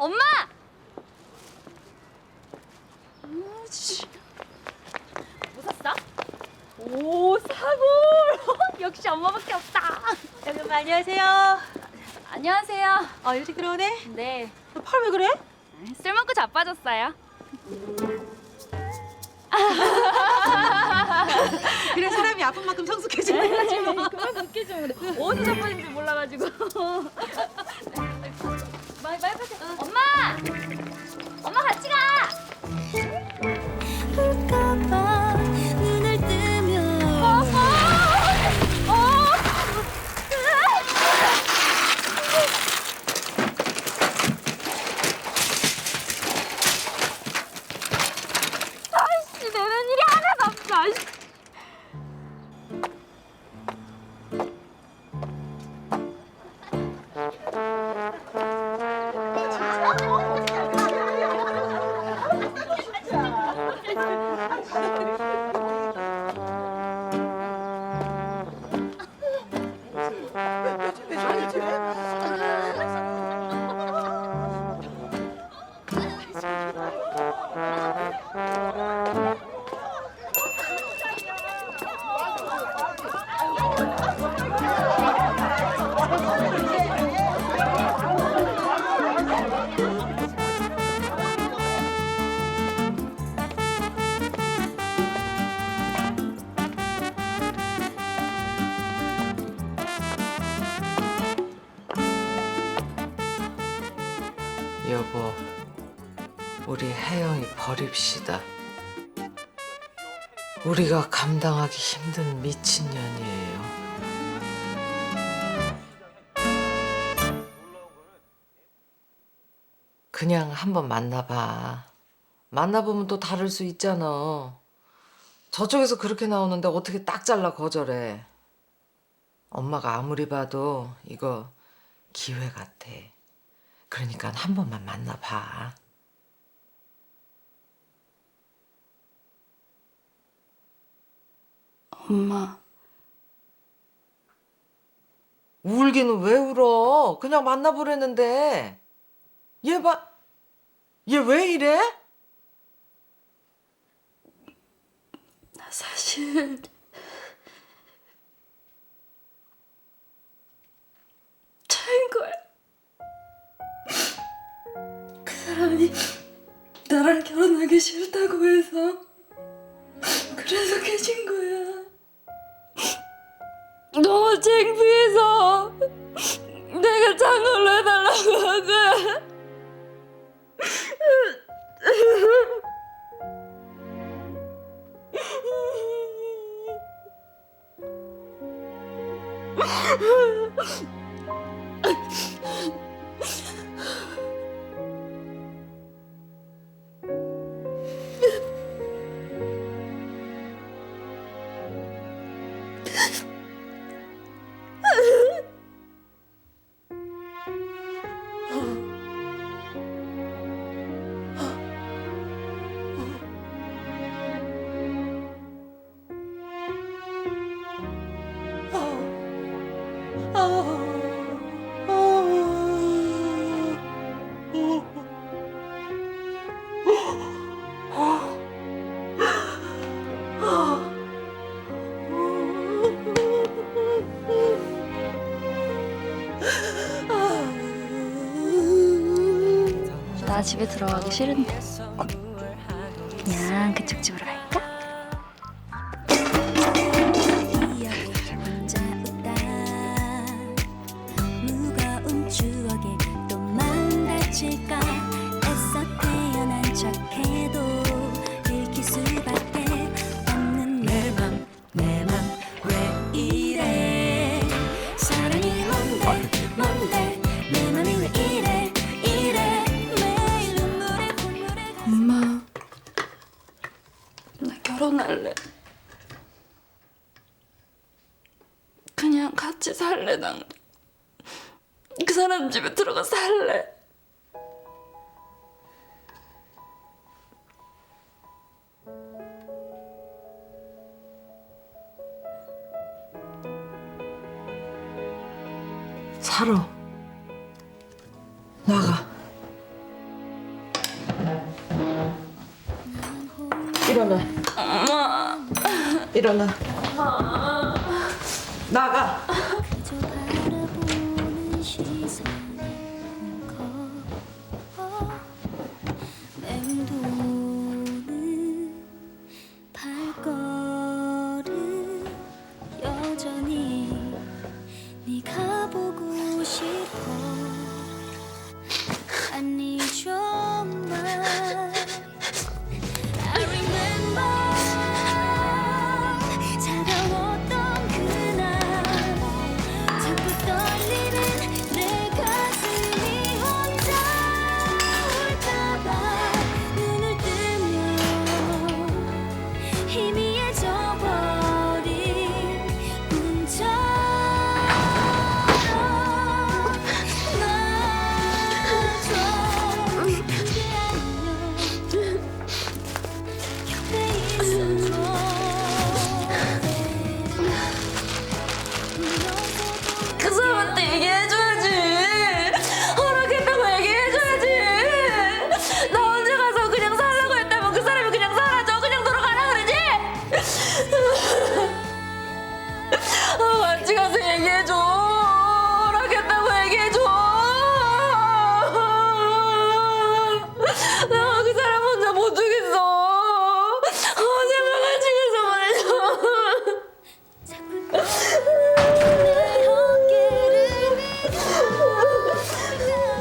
엄마! 오 씨. 뭐 샀어? 오, 사골! 역시 엄마밖에 없다. 여러분 안녕하세요. 안녕하세요. 어 일찍 들어오네. 네, 팔왜 그래? 술 먹고 자빠졌어요. 그래 사람이 아픈 만큼 성숙해지는 거지 뭐. 그만 웃기 좀. 근데 어디 자빠진지 몰라가지고. 여보, 우리 혜영이 버립시다. 우리가 감당하기 힘든 미친년이에요. 그냥 한번 만나봐. 만나보면 또 다를 수 있잖아. 저쪽에서 그렇게 나오는데 어떻게 딱 잘라 거절해. 엄마가 아무리 봐도 이거 기회 같아. 그러니까 한 번만 만나봐. 엄마 울기는 왜 울어? 그냥 만나보려는데. 얘 봐. 얘 왜 이래? 나 사실 차인 거 사람이 나랑 결혼하기 싫다고 해서 그래서 깨진 거야. 너무 창피해서 내가 장을 해달라고 한거 집에 들어가기 싫은데. 그냥 그쪽 집으로 갈 결혼할래. 그냥 같이 살래 난. 그 사람 집에 들어가 살래. 살아. 나가. 일어나. 일어나. 나가.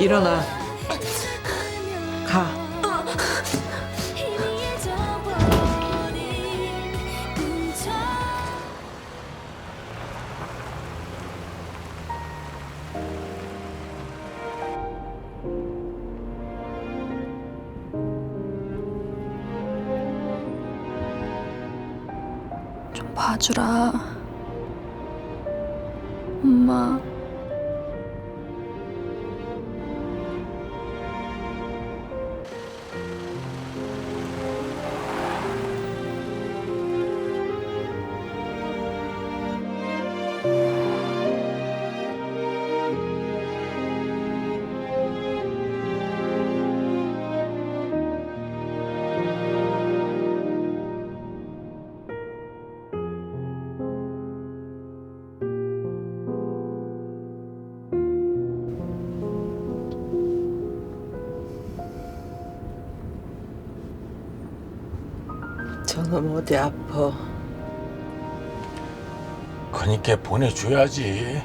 일어나. 가. 좀 봐주라. 엄마. 너무 어디 아파. 그니까 보내줘야지.